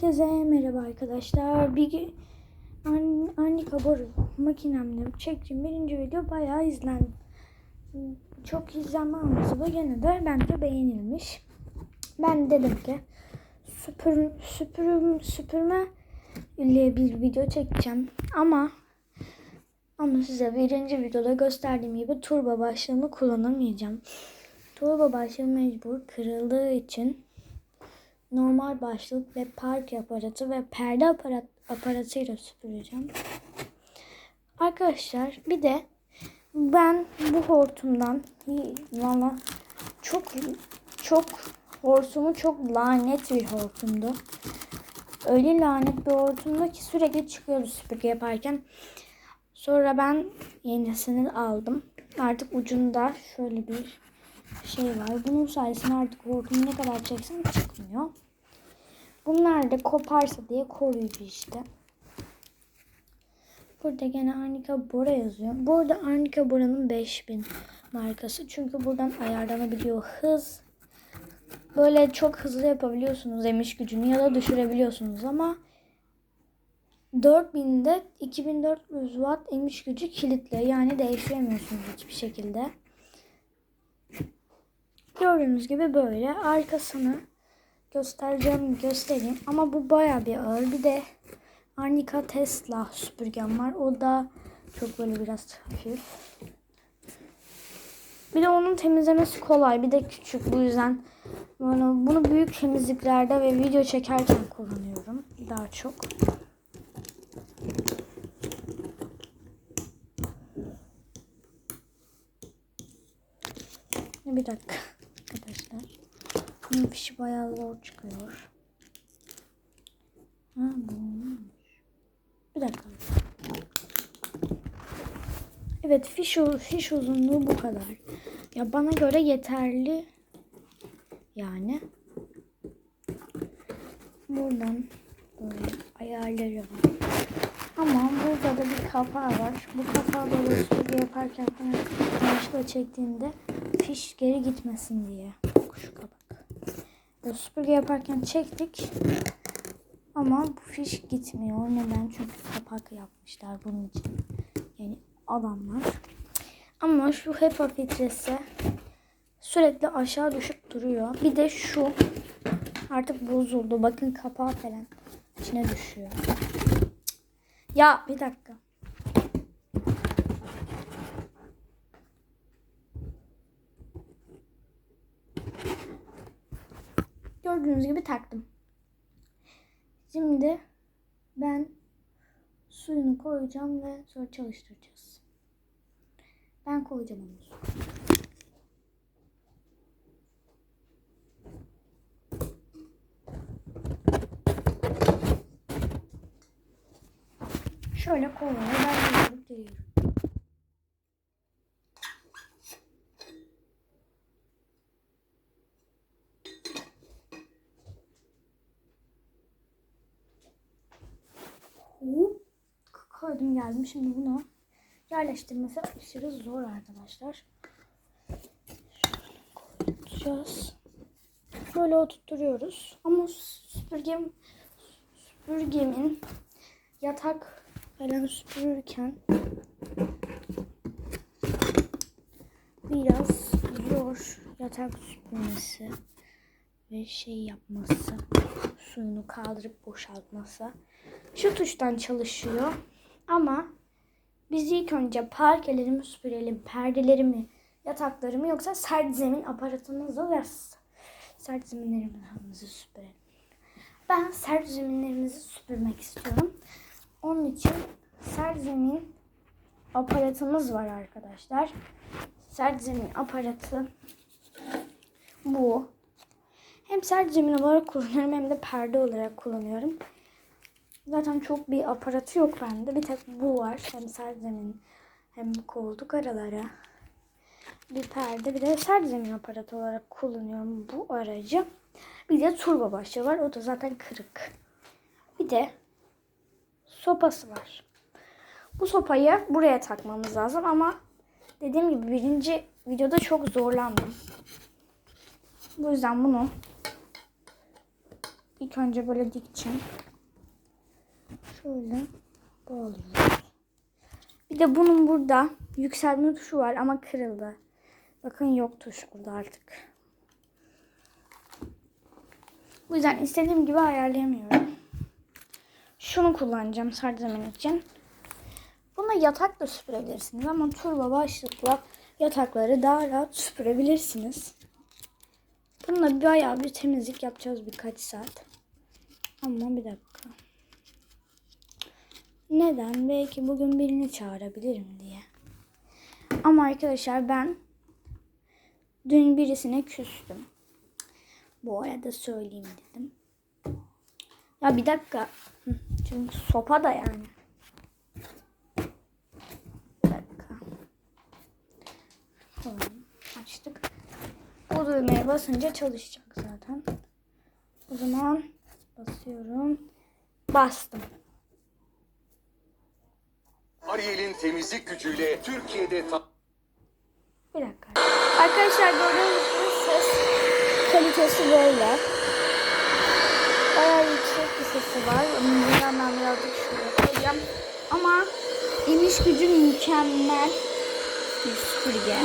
Herkese merhaba arkadaşlar. Bir An- Annika Boru makinemle çektiğim birinci video bayağı izlendi. Çok izlenme alması da gene de bence beğenilmiş. Ben dedim ki süpür, süpürüm, süpürme ile bir video çekeceğim. Ama ama size birinci videoda gösterdiğim gibi turbo başlığımı kullanamayacağım. Turbo başlığı mecbur kırıldığı için normal başlık ve park aparatı ve perde aparat, aparatıyla süpüreceğim. Arkadaşlar bir de ben bu hortumdan valla çok çok hortumu çok lanet bir hortumdu. Öyle lanet bir hortumdu ki sürekli çıkıyordu süpürge yaparken. Sonra ben yenisini aldım. Artık ucunda şöyle bir şey var. Bunun sayesinde artık hortumu ne kadar çeksem çıkmıyor. Bunlar da koparsa diye koruyucu işte. Burada gene Arnica Bora yazıyor. Burada Arnica Bora'nın 5000 markası. Çünkü buradan ayarlanabiliyor hız. Böyle çok hızlı yapabiliyorsunuz emiş gücünü ya da düşürebiliyorsunuz ama 4000'de 2400 watt emiş gücü kilitli. Yani değiştiremiyorsunuz hiçbir şekilde. Gördüğünüz gibi böyle arkasını göstereceğim göstereyim. Ama bu baya bir ağır. Bir de Arnica Tesla süpürgem var. O da çok böyle biraz hafif. Bir de onun temizlemesi kolay. Bir de küçük. Bu yüzden böyle bunu büyük temizliklerde ve video çekerken kullanıyorum. Daha çok. Bir dakika. Bunun fişi bayağı zor çıkıyor. Ha bulunmuş. Bir dakika. Evet fiş, fiş uzunluğu bu kadar. Ya bana göre yeterli. Yani. Buradan böyle ayarları var. Ama burada da bir kapağı var. Bu kapağı böyle süpürge yaparken yanlışlıkla çektiğinde fiş geri gitmesin diye. Şu kapak. Süpürge yaparken çektik. Ama bu fiş gitmiyor. Neden? Çünkü kapak yapmışlar bunun için. Yani adamlar. Ama şu HEPA filtresi sürekli aşağı düşüp duruyor. Bir de şu artık bozuldu. Bakın kapağı falan içine düşüyor. Ya bir dakika. Gördüğünüz gibi taktım. Şimdi ben suyunu koyacağım ve sonra çalıştıracağız. Ben koyacağım onu. Şöyle koyuyorum. Ben geliyorum. Geldim. Şimdi bunu yerleştirmesi aşırı zor arkadaşlar. Şöyle koyacağız. Böyle oturtuyoruz. Ama süpürgem süpürgemin yatak falan süpürürken biraz zor yatak süpürmesi ve şey yapması suyunu kaldırıp boşaltması şu tuştan çalışıyor ama biz ilk önce parkelerimi süpürelim perdelerimi yataklarımı yoksa sert zemin aparatımızla ve sert zeminlerimizi süpürelim ben sert zeminlerimizi süpürmek istiyorum onun için sert zemin aparatımız var arkadaşlar. Sert zemin aparatı bu. Hem sert zemin olarak kullanıyorum hem de perde olarak kullanıyorum. Zaten çok bir aparatı yok bende. Bir tek bu var. Hem sert zemin hem koltuk aralara. Bir perde bir de sert zemin aparatı olarak kullanıyorum bu aracı. Bir de turbo başlığı var. O da zaten kırık. Bir de sopası var. Bu sopayı buraya takmamız lazım ama dediğim gibi birinci videoda çok zorlandım. Bu yüzden bunu İlk önce böyle dikeceğim. Şöyle bağlıyoruz. Bir de bunun burada yükselme tuşu var ama kırıldı. Bakın yok tuş burada artık. Bu yüzden istediğim gibi ayarlayamıyorum. Şunu kullanacağım sarı zemin için. Buna yatak da süpürebilirsiniz ama turbo başlıkla yatakları daha rahat süpürebilirsiniz. Bununla bayağı bir temizlik yapacağız birkaç saat. Ama bir dakika. Neden? Belki bugün birini çağırabilirim diye. Ama arkadaşlar ben dün birisine küstüm. Bu arada söyleyeyim dedim. Ya bir dakika. Çünkü sopa da yani. Bir dakika. Tamam. Açtık. Bu düğmeye basınca çalışacak zaten. O zaman basıyorum. Bastım. Ariel'in temizlik gücüyle Türkiye'de ta- Bir dakika. Arkadaşlar gördüğünüz ses kalitesi böyle. Bayağı yüksek bir sesi var. Yüzden ben birazcık şuraya koyacağım. Ama iniş gücü mükemmel bir süpürge.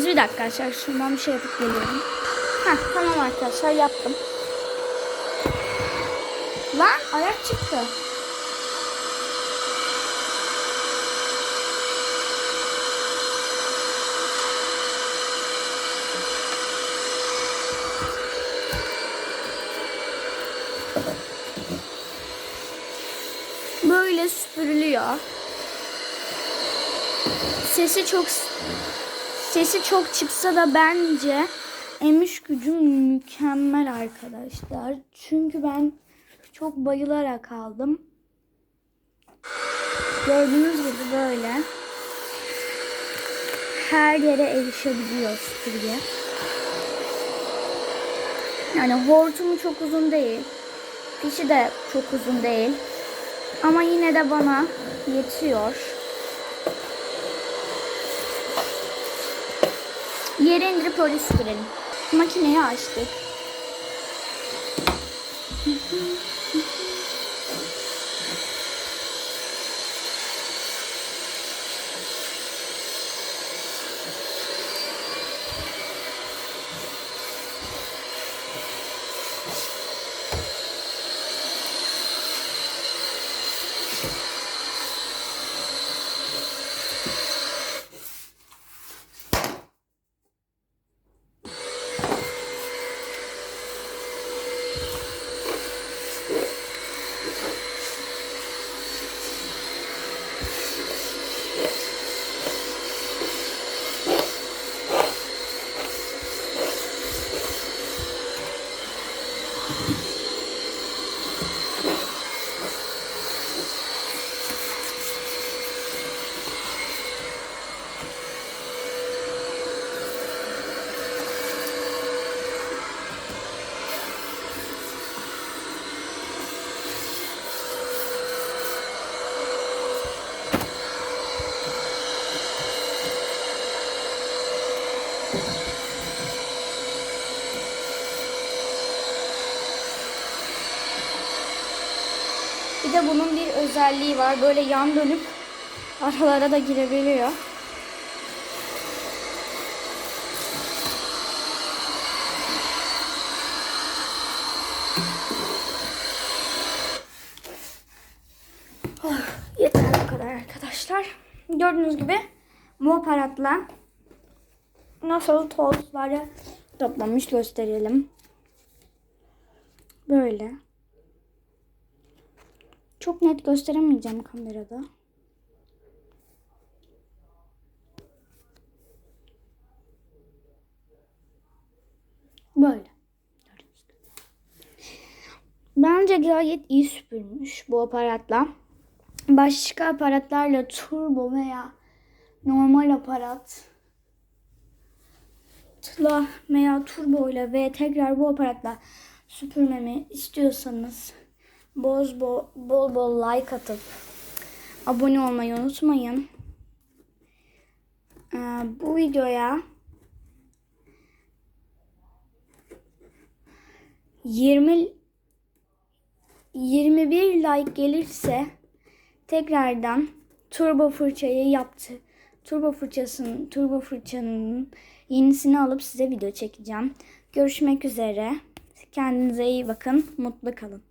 Yalnız bir dakika arkadaşlar şundan bir şey yapıp geliyorum. Heh, tamam arkadaşlar yaptım. Lan ayak çıktı. Böyle süpürülüyor. Sesi çok Sesi çok çıksa da bence emiş gücüm mükemmel arkadaşlar. Çünkü ben çok bayılarak aldım. Gördüğünüz gibi böyle her yere erişebiliyor süpürge. Yani hortumu çok uzun değil. Fişi de çok uzun değil. Ama yine de bana yetiyor. Yere indirip öyle süpürelim. Makineyi açtık. De bunun bir özelliği var. Böyle yan dönüp aralara da girebiliyor. Oh, yeter kadar arkadaşlar. Gördüğünüz gibi bu aparatla nasıl tozları toplamış gösterelim. Böyle. Çok net gösteremeyeceğim kamerada. Böyle. Bence gayet iyi süpürmüş bu aparatla. Başka aparatlarla turbo veya normal aparat tla veya turbo ile ve tekrar bu aparatla süpürmemi istiyorsanız bol bol, bol bol like atıp abone olmayı unutmayın. Ee, bu videoya 20 21 like gelirse tekrardan turbo fırçayı yaptı. Turbo fırçasının turbo fırçanın yenisini alıp size video çekeceğim. Görüşmek üzere. Kendinize iyi bakın. Mutlu kalın.